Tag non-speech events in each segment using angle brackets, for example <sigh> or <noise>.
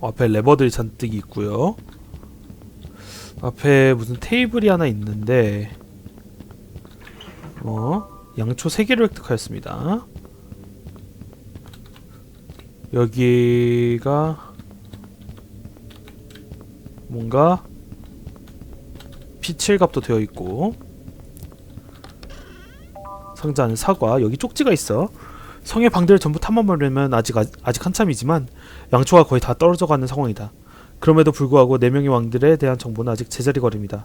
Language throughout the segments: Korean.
어, 앞에 레버들이 잔뜩 있고요. 앞에 무슨 테이블이 하나 있는데 어 양초 3개를 획득하였습니다. 여기가 뭔가 P7값도 되어 있고 상자 안에 사과 여기 쪽지가 있어 성의 방들을 전부 탐험하려면 아직 아직 한참이지만 양초가 거의 다 떨어져 가는 상황이다. 그럼에도 불구하고 네 명의 왕들에 대한 정보는 아직 제자리 걸음이다.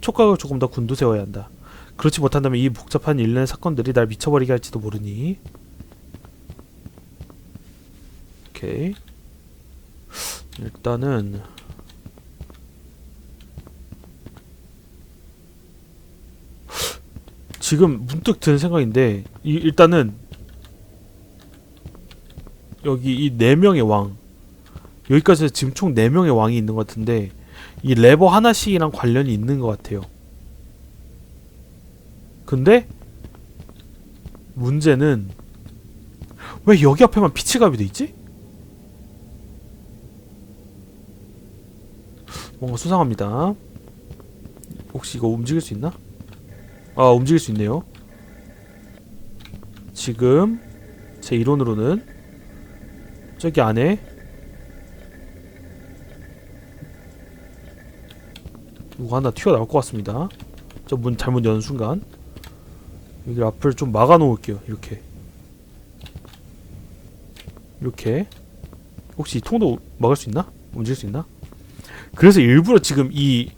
촉각을 조금 더 곤두세워야 한다. 그렇지 못한다면 이 복잡한 일련의 사건들이 날 미쳐버리게 할지도 모르니. 오케이. 일단은 지금 문득 드는 생각인데 이, 일단은 여기 이 네 명의 왕 여기까지 지금 총 4명의 왕이 있는 것 같은데 이 레버 하나씩이랑 관련이 있는 것 같아요. 근데 문제는 왜 여기 앞에만 피치갑이 돼 있지? 뭔가 수상합니다. 혹시 이거 움직일 수 있나? 아 움직일 수 있네요. 지금 제 이론으로는 저기 안에 누가 하나 튀어나올 것 같습니다. 저 문 잘못 여는 순간 여기 앞을 좀 막아 놓을게요. 이렇게 이렇게 혹시 이 통도 막을 수 있나? 움직일 수 있나? 그래서 일부러 지금 이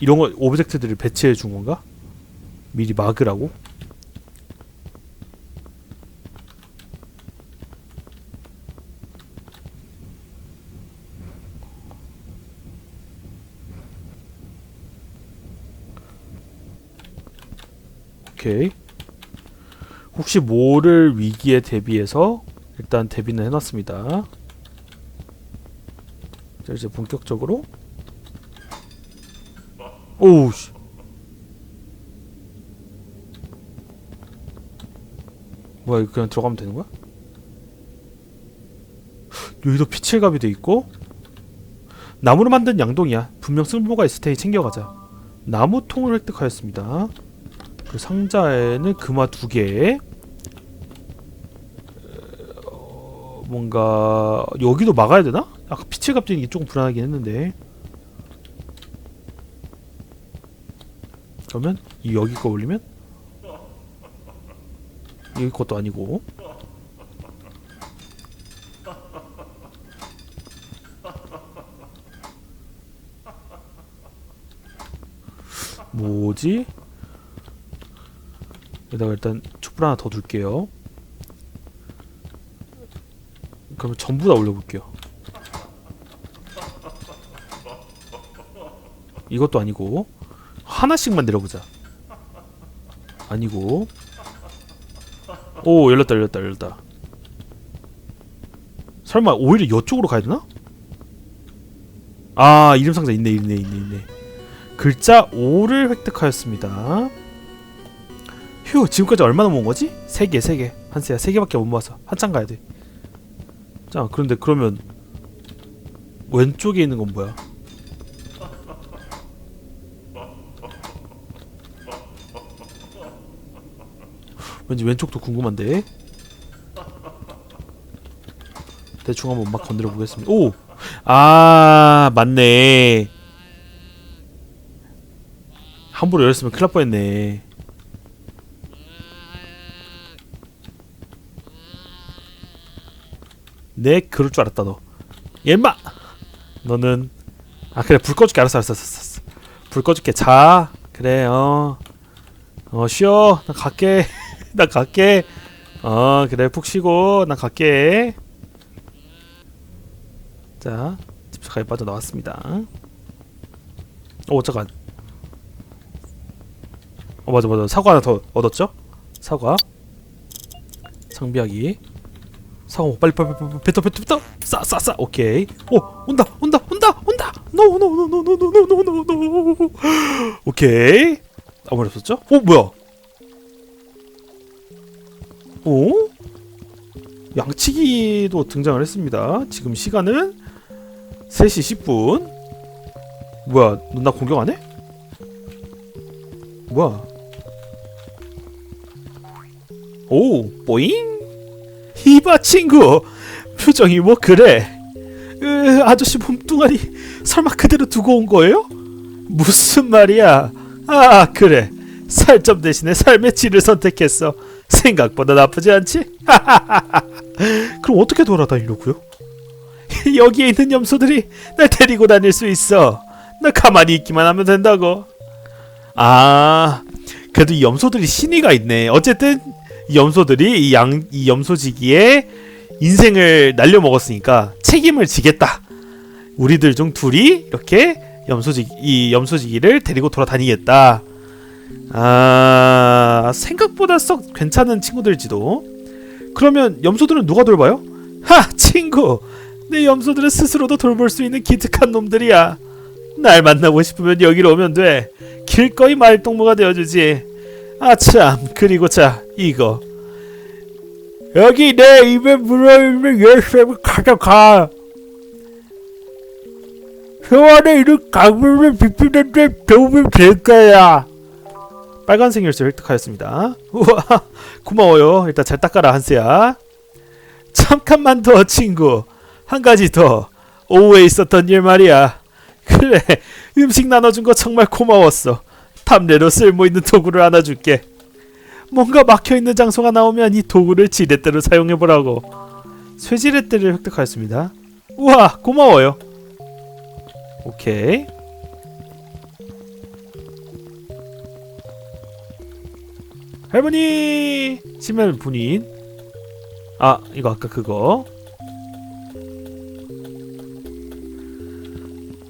이런 거 오브젝트들을 배치해 준 건가? 미리 막으라고? 오케이. 혹시 모를 위기에 대비해서 일단 대비는 해놨습니다. 자 이제 본격적으로 오우 씨. 뭐야 이거 그냥 들어가면 되는 거야? 여기도 피칠갑이 돼 있고 나무로 만든 양동이야 분명 쓸모가 있을 테니 챙겨가자 나무통을 획득하였습니다 그 상자에는 금화 두 개. 어, 뭔가 여기도 막아야 되나? 아까 빛을 갑자기 이게 조금 불안하긴 했는데. 그러면 이 여기 거 올리면 여기 것도 아니고. 뭐지? 여기다가 일단 촛불 하나 더 둘게요. 그러면 전부 다 올려볼게요. 이것도 아니고 하나씩만 내려보자. 아니고 오 열렸다 열렸다 열렸다. 설마 오히려 이쪽으로 가야 되나? 아 이름 상자 있네 있네 있네 있네. 글자 5를 획득하였습니다. 휴 지금까지 얼마나 모은 거지? 세 개, 세 개. 한세야 세 개밖에 못 모아서 한참 가야 돼. 자 그런데 그러면 왼쪽에 있는 건 뭐야? 왠지 왼쪽도 궁금한데. 대충 한번 막 건드려 보겠습니다. 오, 아 맞네. 함부로 열었으면 큰일 날 뻔했네. 내 그럴 줄 알았다 너. 얘마. 너는 아 그래 불 꺼줄게 알았어 알았어 알았어. 알았어. 불 꺼줄게 자 그래 어어 쉬어 나 갈게 <laughs> 나 갈게 어 그래 푹 쉬고 나 갈게 자 집사까지 빠져 나왔습니다. 오 잠깐 어 맞아 맞아 사과 하나 더 얻었죠? 사과 상비하기 사과 먹 빨리 빨리 빨리 뱉어 뱉어 뱉어. 싸싸싸. 오케이. 오 온다 온다 온다 온다. 노노노노노노노노노노 오케이. 아무 말 없었죠? 오 뭐야? 오? 양치기도 등장을 했습니다. 지금 시간은 3시 10분. 뭐야 너나 공격 안 해? 뭐야? 오 뽀잉 이봐 친구 표정이 뭐 그래 으, 아저씨 몸뚱아리 설마 그대로 두고 온 거예요? 무슨 말이야 아 그래 살점 대신에 삶의 질을 선택했어 생각보다 나쁘지 않지? <laughs> 그럼 어떻게 돌아다니려고요? <laughs> 여기에 있는 염소들이 날 데리고 다닐 수 있어. 나 가만히 있기만 하면 된다고. 아, 그래도 이 염소들이 신의가 있네. 어쨌든 이 염소들이 이 양 이 염소지기에 인생을 날려 먹었으니까 책임을 지겠다. 우리들 중 둘이 이렇게 염소지기 이 염소지기를 데리고 돌아다니겠다. 아, 생각보다 썩 괜찮은 친구들지도. 그러면 염소들은 누가 돌봐요? 하, 친구. 내 염소들은 스스로도 돌볼 수 있는 기특한 놈들이야. 날 만나고 싶으면 여기로 오면 돼. 길거리 말동무가 되어주지. 아참, 그리고 자, 이거. 여기 내 입에 물어있는 열쇠를 가져가. 소원의 이름 강물을 비피는데 도움이 될 거야. 빨간색 열쇠 획득하였습니다. 우와, 고마워요. 일단 잘 닦아라, 한스야. 잠깐만 더, 친구. 한 가지 더. 오후에 있었던 일 말이야. 그래, 음식 나눠준 거 정말 고마웠어. 탐내로 쓸모있는 도구를 하나 줄게. 뭔가 막혀있는 장소가 나오면 이 도구를 지렛대로 사용해보라고. 쇠지렛대를 획득하였습니다. 우와, 고마워요. 오케이. 할머니! 심할 분인. 아, 이거 아까 그거.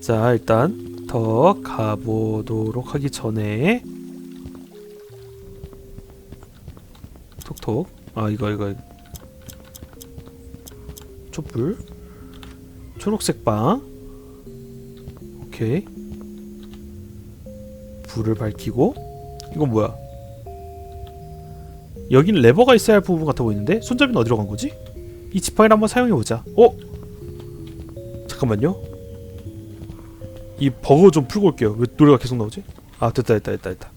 자, 일단 더 가보도록 하기 전에 톡톡. 아, 이거 이거. 촛불. 초록색 방. 오케이. 불을 밝히고. 이건 뭐야? 여긴 레버가 있어야 할 부분 같아 보이는데 손잡이는 어디로 간 거지? 이 지팡이를 한번 사용해 보자. 어? 잠깐만요. 이 버거 좀 풀고 올게요. 왜 노래가 계속 나오지? 아 됐다 됐다 됐다 됐다.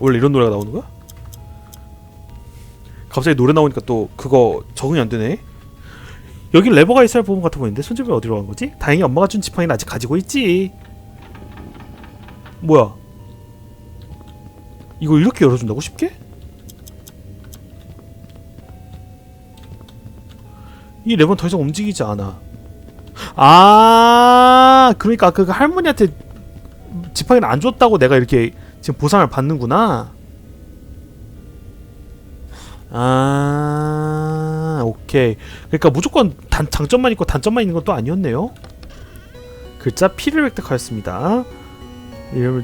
원래 이런 노래가 나오는 거야? 갑자기 노래 나오니까 또 그거 적응이 안 되네. 여기 레버가 있어야 할 부분 같아 보이는데 손잡이 어디로 간 거지? 다행히 엄마가 준 지팡이는 아직 가지고 있지. 뭐야? 이거 이렇게 열어준다고 쉽게? 이 레버는 더 이상 움직이지 않아. 아, 그러니까 그 할머니한테 지팡이를 안 줬다고 내가 이렇게 지금 보상을 받는구나. 아, 오케이. 그러니까 무조건 단, 장점만 있고 단점만 있는 건 또 아니었네요. 글자 P를 획득하였습니다.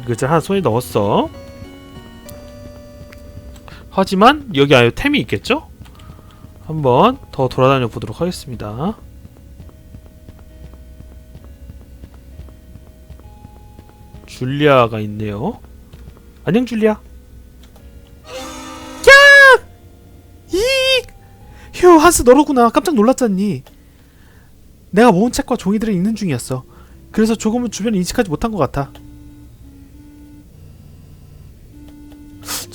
글자 하나 손에 넣었어. 하지만 여기 아예 템이 있겠죠? 한번 더 돌아다녀 보도록 하겠습니다. 줄리아가 있네요. 안녕 줄리아. 야! 이! 휴 한스 너로구나. 깜짝 놀랐잖니. 내가 모은 책과 종이들을 읽는 중이었어. 그래서 조금은 주변을 인식하지 못한 것 같아.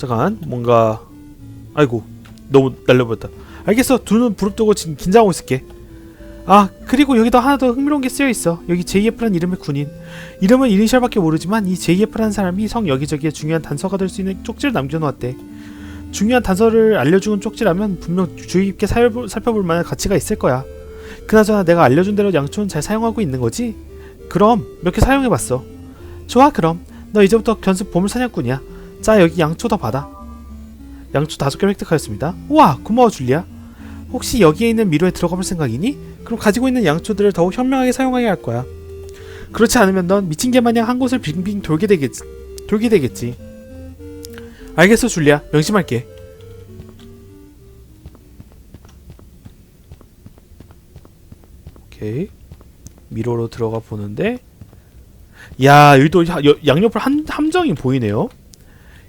잠깐 뭔가 아이고 너무 날려버렸다. 알겠어. 두 눈 부릅뜨고 지금 긴장하고 있을게. 아 그리고 여기도 하나 더 흥미로운 게 쓰여있어. 여기 JF란 이름의 군인. 이름은 이니셜밖에 모르지만 이 JF란 사람이 성 여기저기에 중요한 단서가 될 수 있는 쪽지를 남겨놓았대. 중요한 단서를 알려주는 쪽지라면 분명 주의 깊게 살펴볼, 만한 가치가 있을 거야. 그나저나 내가 알려준 대로 양초는 잘 사용하고 있는 거지? 그럼 몇 개 사용해봤어? 좋아 그럼. 너 이제부터 견습 보물 사냥꾼이야 자 여기 양초 더 받아. 양초 다섯 개 획득하였습니다. 우와 고마워 줄리아. 혹시 여기에 있는 미로에 들어가 볼 생각이니? 그럼 가지고 있는 양초들을 더욱 현명하게 사용하게 할 거야. 그렇지 않으면 넌 미친 개 마냥 한 곳을 빙빙 돌게 되겠지 돌게 되겠지. 알겠어 줄리아. 명심할게. 오케이. 미로로 들어가 보는데. 야 여기도 양옆으로 한 함정이 보이네요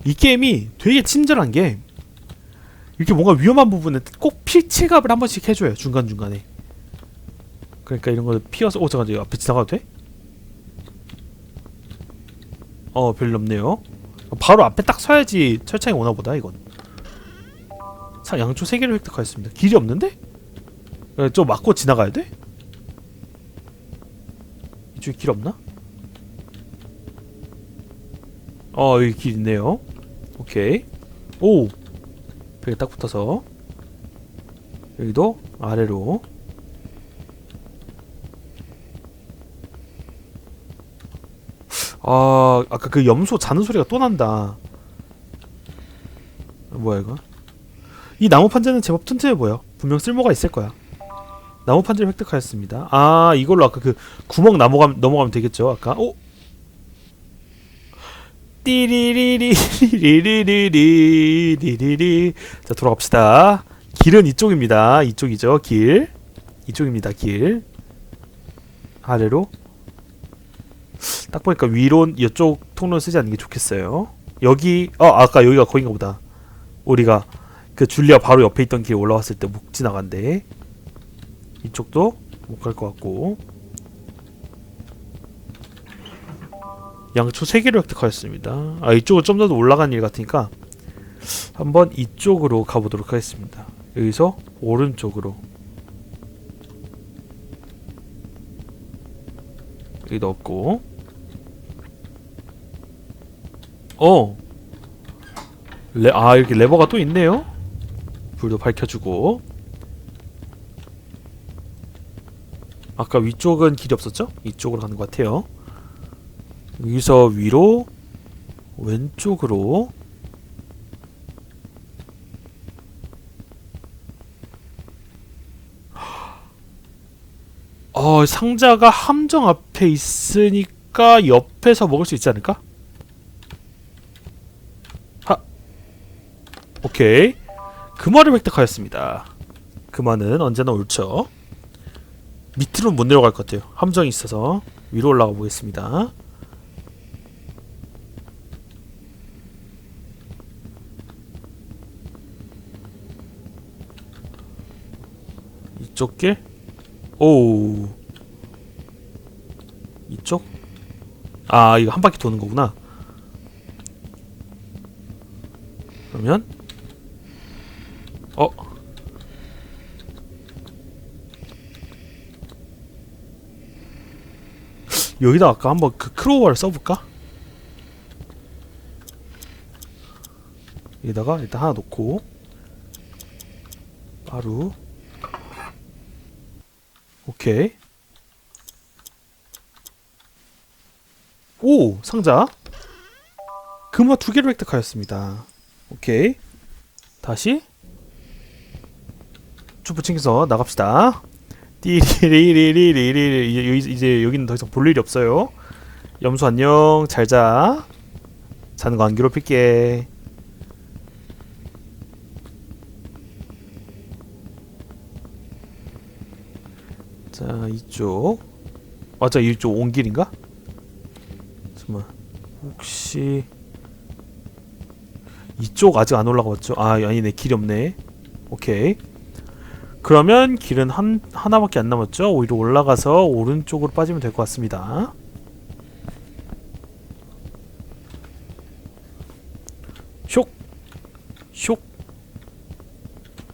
이 게임이 되게 친절한 게 이렇게 뭔가 위험한 부분에 꼭 필치갑을 한 번씩 해줘요 중간 중간에. 그러니까 이런 거 피어서 오 잠깐 만 앞에 지나가도 돼? 어 별로 없네요. 바로 앞에 딱 서야지 철창이 오나 보다 이건. 자 양초 세 개를 획득하였습니다. 길이 없는데? 에, 저 맞고 지나가야 돼? 이쪽에 길 없나? 어 여기 길 있네요. 오케이. 오! 벽에 딱 붙어서 여기도 아래로. 아 아까 그 염소 자는 소리가 또 난다. 뭐야 이거? 이 나무 판자는 제법 튼튼해 보여. 분명 쓸모가 있을 거야. 나무 판자를 획득하였습니다. 아 이걸로 아까 그 구멍 넘어가면, 넘어가면 되겠죠 아까? 오 띠리리리리리리리리리리 자 돌아갑시다 길은 이쪽입니다 이쪽이죠 길 이쪽입니다 길 아래로 딱 보니까 위로 이쪽 통로 쓰지 않는 게 좋겠어요 여기 어 아까 여기가 거긴가 보다 우리가 그 줄리아 바로 옆에 있던 길 올라왔을 때못 지나간대 이쪽도 못 갈 것 같고 양초 3개를 획득하였습니다. 아 이쪽은 좀더 올라간 일 같으니까 한번 이쪽으로 가보도록 하겠습니다. 여기서 오른쪽으로. 여기 넣었고. 어! 레, 아 이렇게 레버가 또 있네요? 불도 밝혀주고. 아까 위쪽은 길이 없었죠? 이쪽으로 가는 것 같아요 여기서 위로 왼쪽으로. 어 상자가 함정 앞에 있으니까 옆에서 먹을 수 있지 않을까? 하. 오케이. 금화를 획득하였습니다. 금화는 언제나 옳죠. 밑으로 못 내려갈 것 같아요. 함정이 있어서 위로 올라가 보겠습니다 이쪽 길? 오 이쪽? 아 이거 한 바퀴 도는 거구나 그러면 어 <laughs> 여기다 아까 한번 그 크로우를 써볼까? 여기다가 일단 하나 놓고 바로 오케이. 오 상자. 금화 두 개를 획득하였습니다. 오케이. 다시 쭉 붙이면서 나갑시다. 띠리리리리리리 이제, 이제 여기는 더 이상 볼 일이 없어요. 염소 안녕 잘 자. 자는 거 안 괴롭힐게. 자 이쪽 맞아 이쪽 온 길인가? 잠깐만 혹시 이쪽 아직 안 올라가봤죠? 아 아니네 길이 없네 오케이 그러면 길은 한 하나밖에 안 남았죠? 오히려 올라가서 오른쪽으로 빠지면 될 것 같습니다 쇽! 쇽!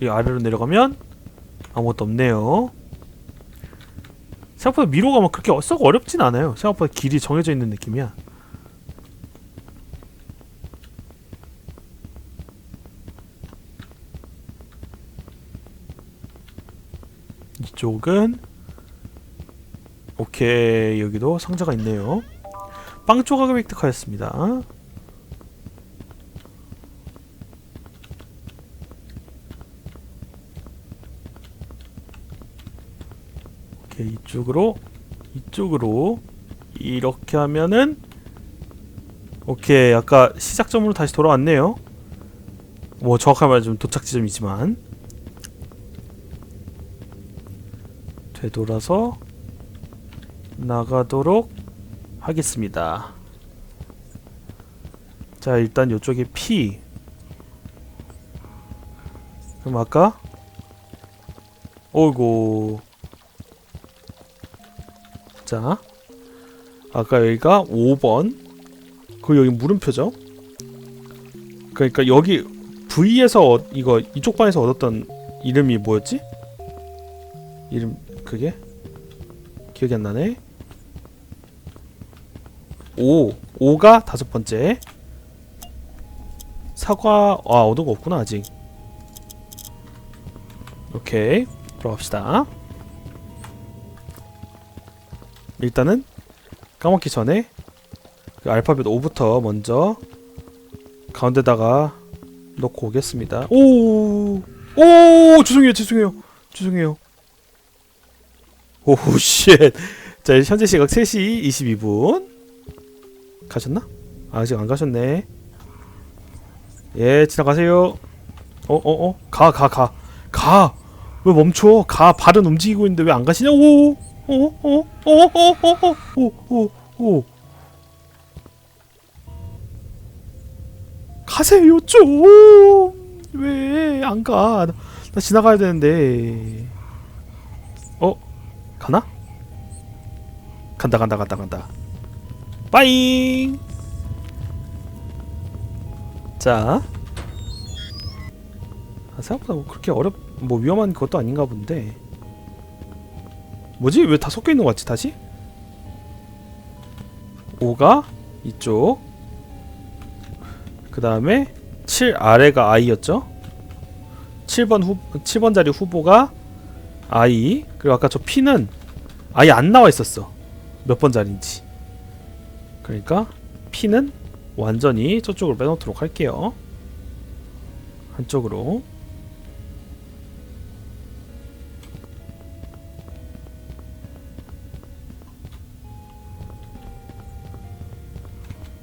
이 아래로 내려가면 아무것도 없네요 생각보다 미로가 막 그렇게 썩 어렵진 않아요. 생각보다 길이 정해져 있는 느낌이야. 이쪽은 오케이 여기도 상자가 있네요. 빵 조각을 획득하였습니다. 오케 이 이쪽으로 이쪽으로 이렇게 하면은 오케이 아까 시작점으로 다시 돌아왔네요. 뭐 정확하게 말하면 도착 지점이지만. 되돌아서 나가도록 하겠습니다. 자 일단 이쪽에 P. 그럼 아까? 오이고 자 아까 여기가 5번. 그 여기 물음표죠? 그러니까 여기 V에서 어, 이거 이쪽 방에서 얻었던 이름이 뭐였지? 이름 그게? 기억이 안 나네. 5 5가 다섯 번째. 사과 아 얻은 거 없구나 아직. 오케이 들어갑시다 일단은 까먹기 전에 그 알파벳 5부터 먼저 가운데다가 넣고 오겠습니다. 오 오! 죄송해요 죄송해요 죄송해요. 오쉣. 자 현재 시각 3시 22분. 가셨나? 아직 안 가셨네. 예 지나가세요. 어 어 어? 가 가 가. 가! 왜 멈춰? 가! 발은 움직이고 있는데 왜 안 가시냐 오 오오오오오오오오 가세요 좀 왜 안 가? 나, 나 지나가야 되는데 어 가나? 간다 간다 간다 간다 빠잉 자 아, 생각보다 뭐 그렇게 어렵 뭐 위험한 것도 아닌가 본데 뭐지? 왜 다 섞여 있는 것 같지 다시? 5가 이쪽. 그 다음에 7 아래가 I였죠? 7번 후 7번 자리 후보가 I 그리고 아까 저 P는 아예 안 나와 있었어. 몇 번 자리인지. 그러니까 P는 완전히 저쪽으로 빼놓도록 할게요. 한쪽으로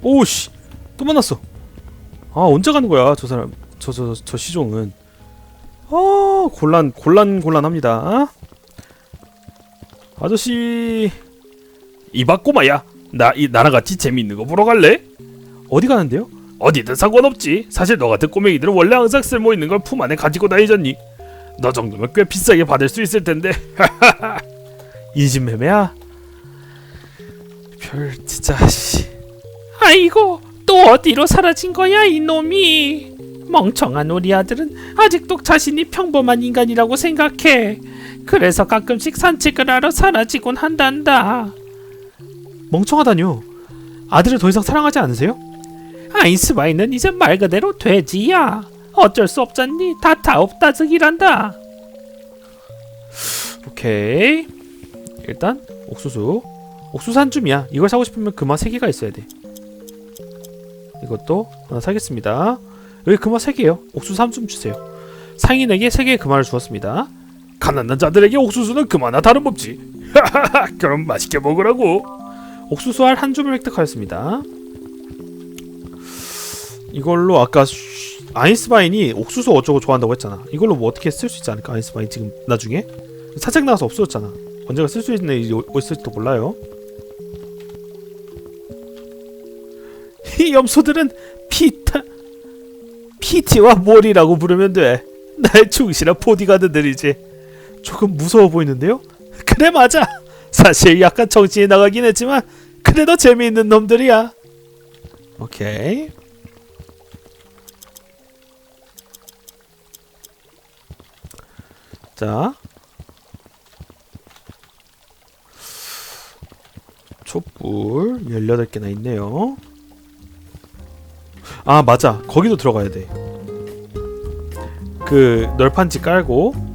오씨 또 만났어. 아 언제 가는 거야 저 사람 저 저 저 시종은? 아 곤란 곤란 곤란합니다 아저씨 이봐 꼬마야 나 이 나랑 같이 재미있는 거 보러 갈래? 어디 가는데요? 어디든 상관없지. 사실 너 같은 꼬맹이들은 원래 항상 쓸모 있는 걸 품 안에 가지고 다니잖니. 너 정도면 꽤 비싸게 받을 수 있을 텐데. <laughs> 인신 매매야? 별 진짜 씨 아이고 또 어디로 사라진 거야 이놈이? 멍청한 우리 아들은 아직도 자신이 평범한 인간이라고 생각해. 그래서 가끔씩 산책을 하러 사라지곤 한단다. 멍청하다뇨. 아들을 더 이상 사랑하지 않으세요? 아인스바이는 이제 말 그대로 돼지야. 어쩔 수 없잖니. 다 다업다득이란다. 오케이. 일단 옥수수. 옥수수 한 줌이야. 이걸 사고 싶으면 금화 3개가 있어야 돼 이것도 하나 사겠습니다. 여기 금화 3개요. 옥수수 한줌 주세요. 상인에게 3개의 금화를 주었습니다. 가난한 자들에게 옥수수는 금화나 다름없지. <laughs> 그럼 맛있게 먹으라고. 옥수수 알 한 줌을 획득하였습니다. 이걸로 아까 슈- 아인스바인이 옥수수 어쩌고 좋아한다고 했잖아. 이걸로 뭐 어떻게 쓸 수 있지 않을까? 아인스바인 지금 나중에? 사책 나가서 없어졌잖아. 언제가 쓸 수 있는 있을지도 몰라요. 이 염소들은 피타 피티와 몰이라고 부르면 돼. 나의 충실한 보디가드들이지. 조금 무서워 보이는데요? 그래 맞아. 사실 약간 정신이 나가긴 했지만 그래도 재미있는 놈들이야. 오케이. 자, 촛불 18개나 있네요. 아, 맞아. 거기도 들어가야 돼. 그 널판지 깔고